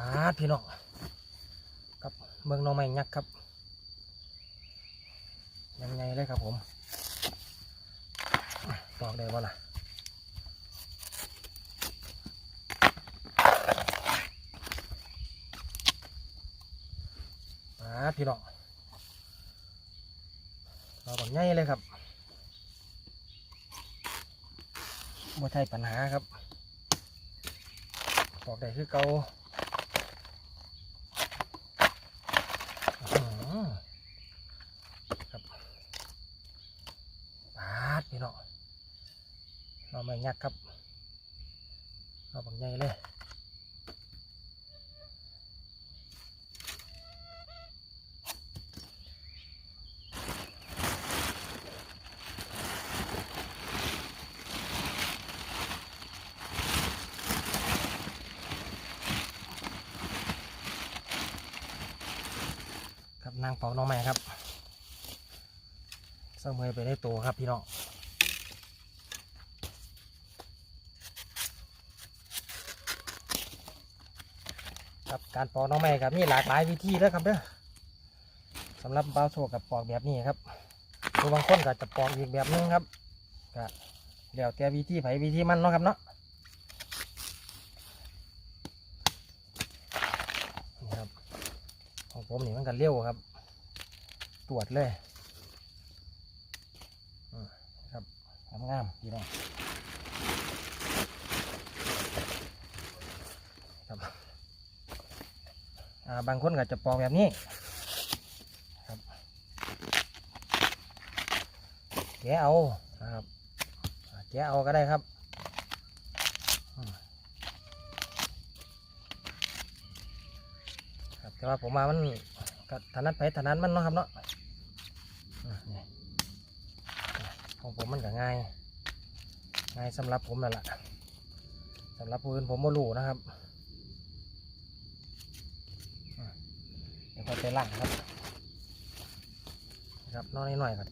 าพี่น้องกับเมืองน้องไม้ยักครับ ยังไงเลยครับผมตอกได้บ่าล่ะปาพี่น้องเราต้องง่ายเลยครับบ่ใช่ปัญหาครับตอกได้คือเกาอหือครับปาดพี่น้องเราไม่ ยักครับเราบังใหญ่เลยครับนางเป่าน้องใหม่ครับเสมอไปได้ตัวครับพี่น้อง ครับการปอกน้องใหม่ครับมีหลากหลายวิธีแล้วครับเด้อสำหรับเบาโซกับปอกแบบนี้ครับคือบางคนก็จะปอกอีกแบบนึงครับก็เดี๋ยวแต่วิธีไผวิธีมันเนาะครับเนาะนี่ครับของผมนี่มันกันเร็วครับ ตรวจเลยอืมครับงามๆพี่น้องครับอ่า บางคนก็จะปอกแบบนี้ครับแกะเอาครับแกะเอาก็ได้ครับครับแต่ว่าผมมามันก็ถนัดไปถนัดมันเนาะครับเนาะของผมมันก็ง่ายง่ายสำหรับผมนั่นแหละสำหรับผู้อื่นผมไม่รู้นะครับอะ เดี๋ยวก็ไปล่างครับนะครับนอนนิดหน่อยก่อน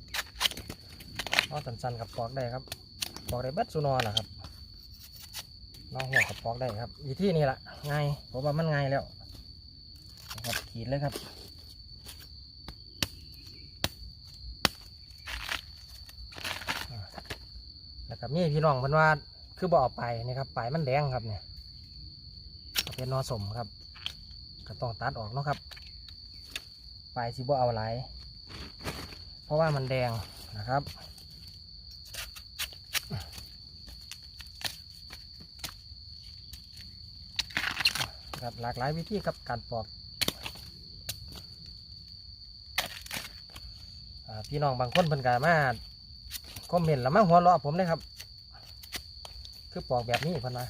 นอนสั้นๆกับปอกได้ครับปอกได้เบิดสุนอนแหละครับนอนหัวกับปอกได้ครับวิธีนี้แหละง่ายผมว่ามันง่ายแล้วนะครับขีดเลยครับแล้วก็มีพี่น้องเพิ่นว่าคือบ่เอาไปนี่ครับปลายมันแดงครับเนี่ยเป็นนอสมครับก็ต้องตัดออกเนาะครับ ปลายสิบ่เอาหลายเพราะว่ามันแดงนะครับ ครับหลากหลายวิธีครับการปอกพี่น้องบางคนเพิ่นก็มาคอมเมนต์แล้วมาหัวเราะผมเลยครับ คือปอกแบบนี้พันนะ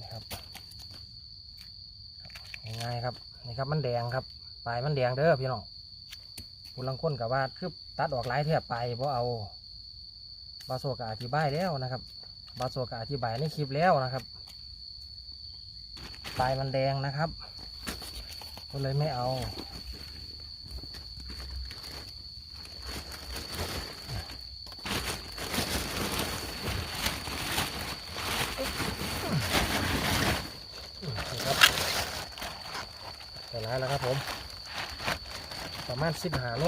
นี่ครับ ง่ายครับนี่ครับมันแดงครับปลายมันแดงเด้อพี่น้องผู้ลังคนกับว่าคือตัดออกหลายเทียบไปเพราะเอาบาโซกะอธิบายแล้วนะครับบาโซกะอธิบายในคลิปแล้วนะครับปลายมันแดงนะครับก็เลยไม่เอาครับ แต่ร้ายแล้วครับผม ประมาณสิบหาโล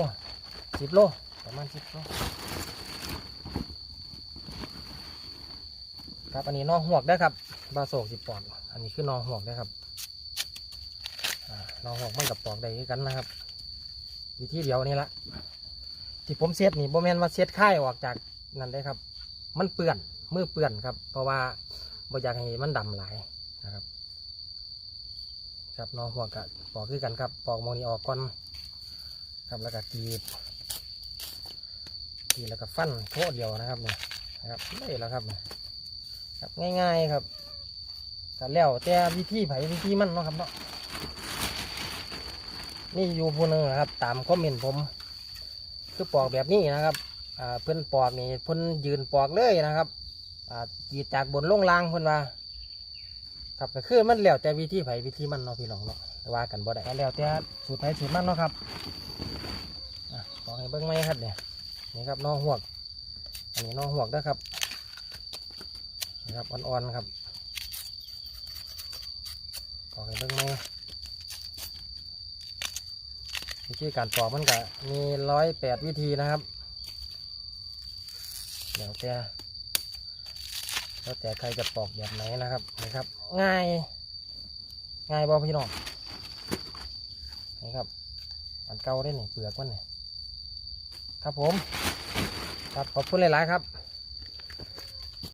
สิบโลประมาณสิบโลครับอันนี้นอหวกได้ครับบาโศกสิบปอนด์อันนี้คือนอหวกได้ครับอ่านอหวกมันกับปอกได้กันนะครับวิธีเดียวนี่ละที่ผมเซ็ตนี่โบแมนว่าเซ็ตค่ายออกจากนั่นได้ครับ มันเปื่อนมือเปื่อนครับ เพราะว่าบ่อยากให้มันดำหลายนะครับ ครับนอหวกกับปอกคือกันครับปอกมองนี้ออกก่อนครับแล้วก็กรีดกรีดแล้วก็ฟันโคตรเดียวนะครับเนี่ยนะครับได้แล้วครับครับง่ายๆครับแต่แล้วแต่วิธีไผวิธีมันเนาะครับเนาะนี่อยู่ผู้หนึงนะครับ ตามคอมเมนต์ผม คือปอกแบบนี้นะครับเพิ่อนปอกนี่เพิ่นยืนปอกเลยนะครับกรีดจากบนลงล่างเพิ่นว่า ครับก็คือมันแล้วแต่วิธีไผวิธีมันเนาะพี่น้องเนาะว่ากันบ่ได้แล้วแต่สูตรไผสูตรมันเนาะครับอะปอกให้เบิ่งบิ้งไหมครับเนี่ยนี่ครับน้องหวก อันนี้น้องหวกนะครับนี่ครับอ่อนๆครับปอกให้เบิ้งไหมวิธีการปอกมันก็มีร้อยแปดวิธีนะครับเดี๋ยวแต่ แล้วแต่ใครจะปอกแบบไหนนะครับนะครับ ง่าย ง่ายบอพี่น้องนี่ครับอันเก่าได้หนึ่เปลือกมันนี่ครับผมครับขอบคุณหลายๆครับ